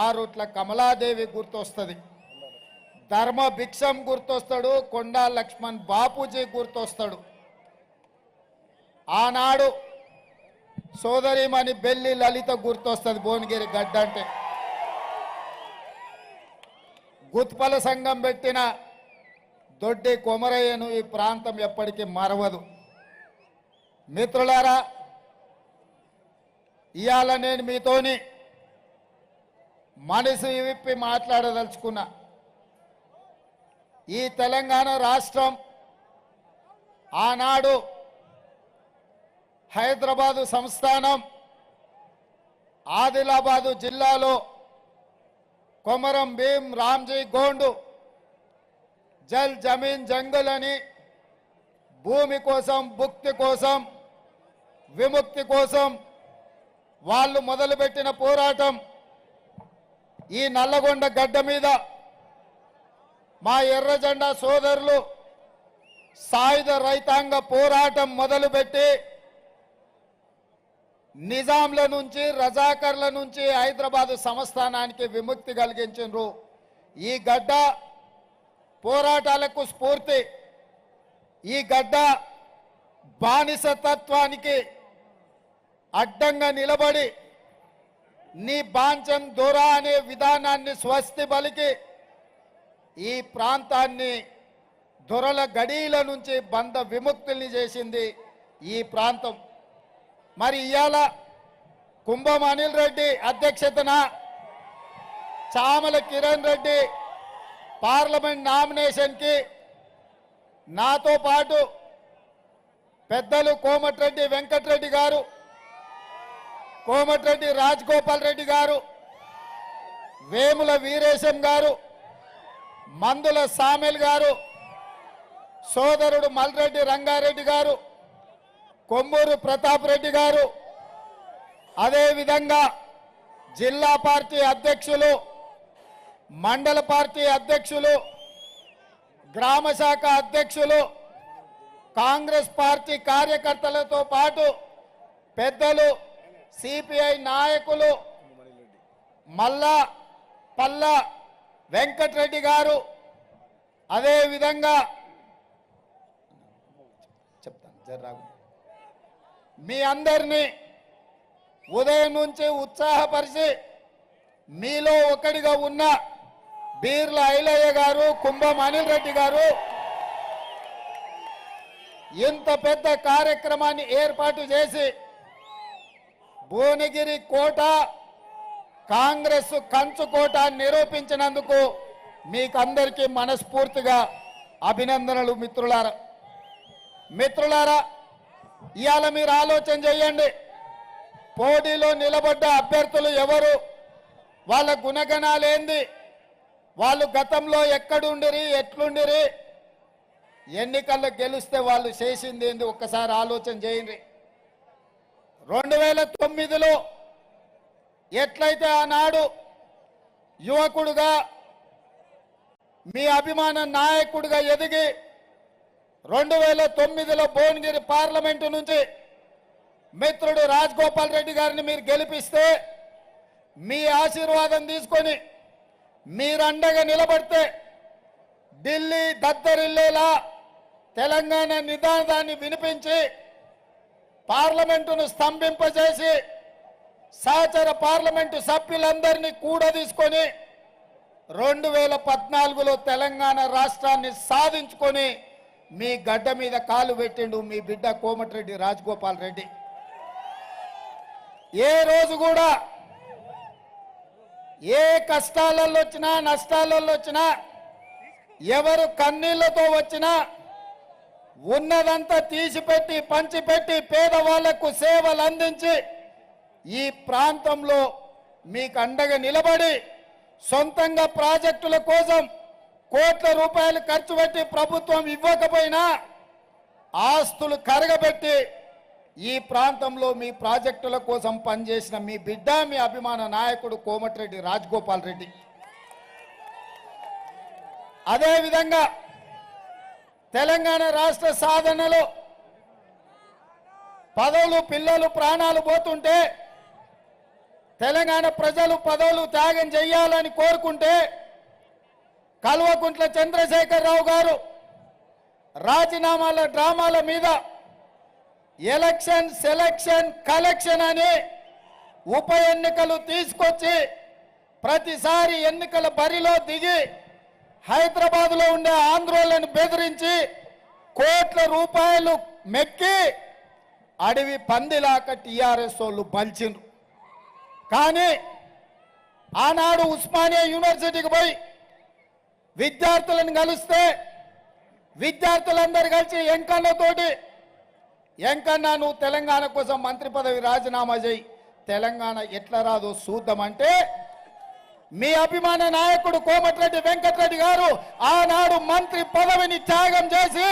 ఆరుట్ల కమలాదేవి గుర్తొస్తుంది. ధర్మ భిక్షం గుర్తొస్తాడు కొండా లక్ష్మణ్ బాపూజీ గుర్తొస్తాడు. ఆనాడు సోదరిమణి బెల్లి లలిత గుర్తొస్తుంది భువనగిరి గడ్డ అంటే. గుత్పల సంఘం పెట్టిన దొడ్డి కొమరయ్యను ఈ ప్రాంతం ఎప్పటికీ మరవదు. మిత్రులారా ఇవాళ నేను మీతోని మనసు విప్పి మాట్లాడదలుచుకున్నా. ఈ తెలంగాణ రాష్ట్రం ఆనాడు హైదరాబాదు సంస్థానం ఆదిలాబాదు జిల్లాలో కొమరం భీం రామ్జీ గోండు జల్ జమీన్ జంగల్ అని భూమి కోసం భుక్తి కోసం విముక్తి కోసం వాళ్ళు మొదలుపెట్టిన పోరాటం ఈ నల్లగొండ గడ్డ మీద మా ఎర్రజెండా సోదరులు సాయుధ రైతాంగ పోరాటం మొదలుపెట్టి నిజాంల నుంచి రజాకర్ల నుంచి హైదరాబాద్ సంస్థానానికి విముక్తి కలిగించు ఈ గడ్డ పోరాటాలకు స్ఫూర్తి. ఈ గడ్డ బానిసతత్వానికి అడ్డంగా నిలబడి నీ బాంచం దూరా అనే విధానాన్ని స్వస్తి పలికి ఈ ప్రాంతాన్ని దొరల గడీల నుంచి బంధ విముక్తుల్ని చేసింది ఈ ప్రాంతం. మరి ఇవాళ కుంభం అనిల్ రెడ్డి అధ్యక్షతన చామల కిరణ్ రెడ్డి పార్లమెంట్ నామినేషన్కి నాతో పాటు పెద్దలు కోమటిరెడ్డి వెంకటరెడ్డి గారు కోమటిరెడ్డి రాజగోపాల్ రెడ్డి గారు వేముల వీరేశం గారు మందుల సామెల్ గారు సోదరుడు మల్రెడ్డి రంగారెడ్డి గారు కొమ్మూరు ప్రతాప్ రెడ్డి గారు అదేవిధంగా జిల్లా పార్టీ అధ్యక్షులు మండల పార్టీ అధ్యక్షులు గ్రామ శాఖ అధ్యక్షులు కాంగ్రెస్ పార్టీ కార్యకర్తలతో పాటు పెద్దలు సిపిఐ నాయకులు మల్లా పల్లా వెంకటరెడ్డి గారు అదేవిధంగా చెప్తాను జర్రాగు మీ అందరినీ ఉదయం నుంచి ఉత్సాహపరిచి మీలో ఒకటిగా ఉన్న బీర్ల ఐలయ్య గారు కుంభం అనిల్ రెడ్డి గారు ఇంత పెద్ద కార్యక్రమాన్ని ఏర్పాటు చేసి భువనగిరి కోట కాంగ్రెస్ కంచు కోట నిరూపించినందుకు మీకందరికీ మనస్ఫూర్తిగా అభినందనలు మిత్రులారా. మిత్రులారా ఇవాళ మీరు ఆలోచన చేయండి. పోటీలో నిలబడ్డ అభ్యర్థులు ఎవరు? వాళ్ళ గుణగణాలేంది వాళ్ళు గతంలో ఎక్కడుండిరి ఎట్లుండిరి? ఎన్నికల్లో గెలిస్తే వాళ్ళు చేసింది ఏంది? ఒక్కసారి ఆలోచన చేయండి. రెండు వేల తొమ్మిదిలో ఎట్లయితే ఆనాడు యువకుడుగా మీ అభిమాన నాయకుడిగా ఎదిగి రెండు వేల తొమ్మిదిలో భువనగిరి పార్లమెంటు నుంచి మిత్రుడు రాజగోపాల్ రెడ్డి గారిని మీరు గెలిపిస్తే మీ ఆశీర్వాదం తీసుకొని మీరు అండగా నిలబడితే ఢిల్లీ దద్దరిల్లేలా తెలంగాణ నిదానాన్ని వినిపించి పార్లమెంటును స్తంభింపజేసి సహచర పార్లమెంటు సభ్యులందరినీ కూడా తీసుకొని రెండు వేల పద్నాలుగులో తెలంగాణ రాష్ట్రాన్ని సాధించుకొని మీ గడ్డ మీద కాలు పెట్టిండు మీ బిడ్డ కోమటిరెడ్డి రాజగోపాల్ రెడ్డి. ఏ రోజు కూడా ఏ కష్టాలలో వచ్చినా నష్టాలలో వచ్చినా ఎవరు కన్నీళ్ళతో వచ్చినా ఉన్నదంతా తీసిపెట్టి పంచిపెట్టి పేదవాళ్ళకు సేవలు అందించి ఈ ప్రాంతంలో మీకు అండగా నిలబడి సొంతంగా ప్రాజెక్టుల కోసం కోట్ల రూపాయలు ఖర్చు పెట్టి ప్రభుత్వం ఇవ్వకపోయినా ఆస్తులు కరగబెట్టి ఈ ప్రాంతంలో మీ ప్రాజెక్టుల కోసం పనిచేసిన మీ బిడ్డ మీ అభిమాన నాయకుడు కోమటిరెడ్డి రాజగోపాల్ రెడ్డి. అదేవిధంగా తెలంగాణ రాష్ట్ర సాధనలో పదవులు పిల్లలు ప్రాణాలు పోతుంటే తెలంగాణ ప్రజలు పదవులు త్యాగం చేయాలని కోరుకుంటే కల్వకుంట్ల చంద్రశేఖరరావు గారు రాజీనామాల డ్రామాల మీద ఎలక్షన్ సెలక్షన్ కలెక్షన్ అని ఉప ఎన్నికలు తీసుకొచ్చి ప్రతిసారి ఎన్నికల బరిలో దిగి హైదరాబాద్లో ఉండే ఆంధ్రోలను బెదిరించి కోట్ల రూపాయలు మెక్కి అడవి పందిలాక టీఆర్ఎస్ వాళ్ళు పంచిండ్రు కానీ ఆనాడు ఉస్మానియా యూనివర్సిటీకి పోయి విద్యార్థులను కలిస్తే విద్యార్థులందరూ కలిసి ఎంకన్నతోటి ఎంకన్నా నువ్వు తెలంగాణ కోసం మంత్రి పదవి రాజీనామా చేయి. తెలంగాణ ఎట్లా రాదో చూద్దామంటే మీ అభిమాన నాయకుడు కోమటిరెడ్డి వెంకటరెడ్డి గారు ఆనాడు మంత్రి పదవిని త్యాగం చేసి